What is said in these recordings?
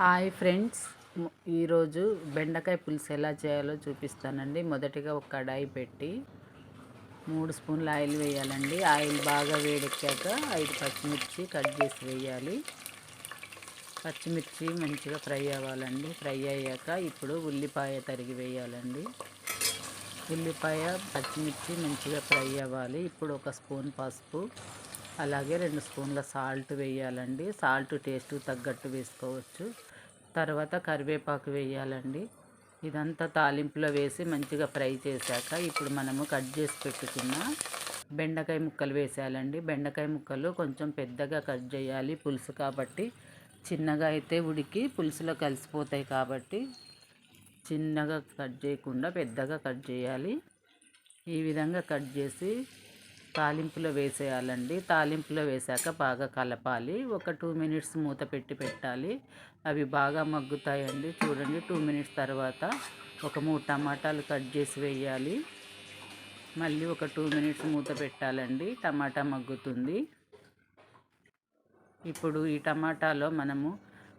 Hi friends. ఈరోజు బెండకాయ పులుసు ఎలా చేయాలో చూపిస్తానండి. మొదటిగా ఒక కడాయి పెట్టి మూడు స్పూన్ల ఆయిల్ వేయాలండి. ఆయిల్ బాగా వేడెక్కాక ఐదు పచ్చిమిర్చి కట్ చేసి వేయాలి. పచ్చిమిర్చి మంచిగా ఫ్రై అవ్వాలండి. ఫ్రై అయ్యాక ఇప్పుడు ఉల్లిపాయ తరిగి వేయాలండి. ఉల్లిపాయ పచ్చిమిర్చి మంచిగా ఫ్రై అవ్వాలి. ఇప్పుడు ఒక స్పూన్ పసుపు అలాగే రెండు స్పూన్ల సాల్ట్ వేయాలండి. సాల్ట్ టేస్ట్ తగ్గట్టు వేసుకోవచ్చు. తర్వాత కరివేపాకు వేయాలండి. ఇదంతా తాలింపులో వేసి మంచిగా ఫ్రై చేశాక ఇప్పుడు మనము కట్ చేసి పెట్టుకున్న బెండకాయ ముక్కలు వేసేయాలండి. బెండకాయ ముక్కలు కొంచెం పెద్దగా కట్ చేయాలి. పులుసు కాబట్టి చిన్నగా అయితే ఉడికి పులుసులో కలిసిపోతాయి కాబట్టి చిన్నగా కట్ చేయకుండా పెద్దగా కట్ చేయాలి. ఈ విధంగా కట్ చేసి తాలింపులో వేసేయాలండి. తాలింపులో వేసాక బాగా కలపాలి. ఒక టూ మినిట్స్ మూత పెట్టి పెట్టాలి. అవి బాగా మగ్గుతాయండి. చూడండి టూ మినిట్స్ తర్వాత ఒక మూడు టమాటాలు కట్ చేసి వేయాలి. మళ్ళీ ఒక టూ మినిట్స్ మూత పెట్టాలండి. టమాటా మగ్గుతుంది. ఇప్పుడు ఈ టమాటాలో మనము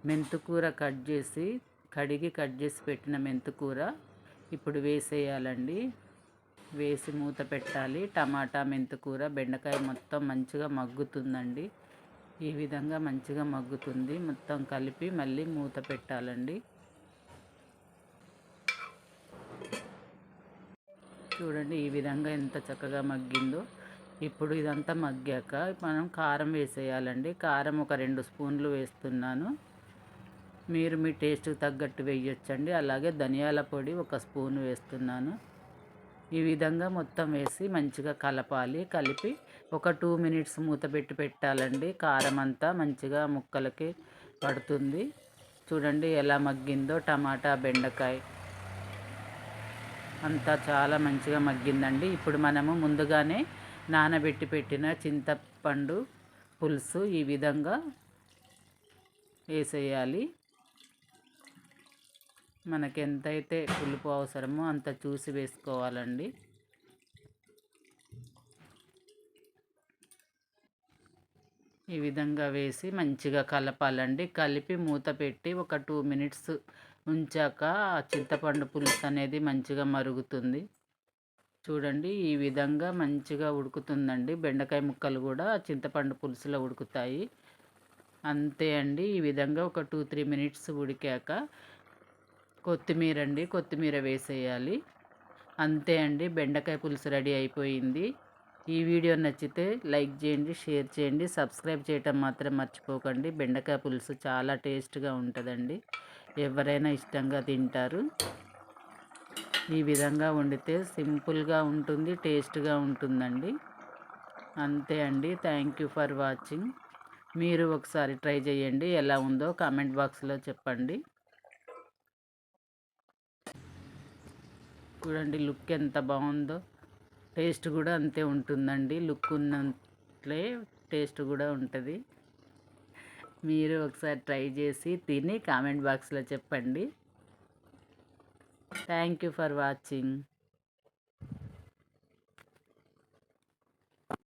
మెంతుకూర కట్ చేసి కడిగి కట్ చేసి పెట్టిన మెంతుకూర ఇప్పుడు వేసేయాలండి. వేసి మూత పెట్టాలి. టమాటా మెంతుకూర బెండకాయ మొత్తం మంచిగా మగ్గుతుందండి. ఈ విధంగా మంచిగా మగ్గుతుంది. మొత్తం కలిపి మళ్ళీ మూత పెట్టాలండి. చూడండి ఈ విధంగా ఎంత చక్కగా మగ్గిందో. ఇప్పుడు ఇదంతా మగ్గాక మనం కారం వేసేయాలండి. కారం ఒక రెండు స్పూన్లు వేస్తున్నాను. మీరు మీ టేస్ట్కి తగ్గట్టు వేయొచ్చండి. అలాగే ధనియాల పొడి ఒక స్పూన్ వేస్తున్నాను. ఈ విధంగా మొత్తం వేసి మంచిగా కలపాలి. కలిపి ఒక టూ మినిట్స్ మూత పెట్టి పెట్టాలండి. కారం అంతా మంచిగా ముక్కలకి పడుతుంది. చూడండి ఎలా మగ్గిందో టమాటా బెండకాయ అంతా చాలా మంచిగా మగ్గిందండి. ఇప్పుడు మనము ముందుగానే నానబెట్టి పెట్టిన చింతపండు పులుసు ఈ విధంగా వేసేయాలి. మనకి ఎంతైతే పులుపు అవసరమో అంత చూసి వేసుకోవాలండి. ఈ విధంగా వేసి మంచిగా కలపాలండి. కలిపి మూత పెట్టి ఒక టూ మినిట్స్ ఉంచాక చింతపండు పులుసు అనేది మంచిగా మరుగుతుంది. చూడండి ఈ విధంగా మంచిగా ఉడుకుతుందండి. బెండకాయ ముక్కలు కూడా చింతపండు పులుసులో ఉడుకుతాయి. అంతే అండి. ఈ విధంగా ఒక టూ త్రీ మినిట్స్ ఉడికాక కొత్తిమీర అండి కొత్తిమీర వేసేయాలి. అంతే అండి బెండకాయ పులుసు రెడీ అయిపోయింది. ఈ వీడియో నచ్చితే లైక్ చేయండి షేర్ చేయండి సబ్స్క్రైబ్ చేయటం మాత్రం మర్చిపోకండి. బెండకాయ పులుసు చాలా టేస్ట్గా ఉంటుందండి. ఎవరైనా ఇష్టంగా తింటారు. ఈ విధంగా వండితే సింపుల్గా ఉంటుంది టేస్ట్గా ఉంటుందండి. అంతే అండి. Thank you for watching. మీరు ఒకసారి ట్రై చేయండి ఎలా ఉందో కామెంట్ బాక్స్లో చెప్పండి. చూడండి లుక్ ఎంత బాగుందో. టేస్ట్ కూడా అంతే ఉంటుందండి. లుక్ ఉన్నట్లే టేస్ట్ కూడా ఉంటుంది. మీరు ఒకసారి ట్రై చేసి తిని కామెంట్ బాక్స్లో చెప్పండి. Thank you for watching.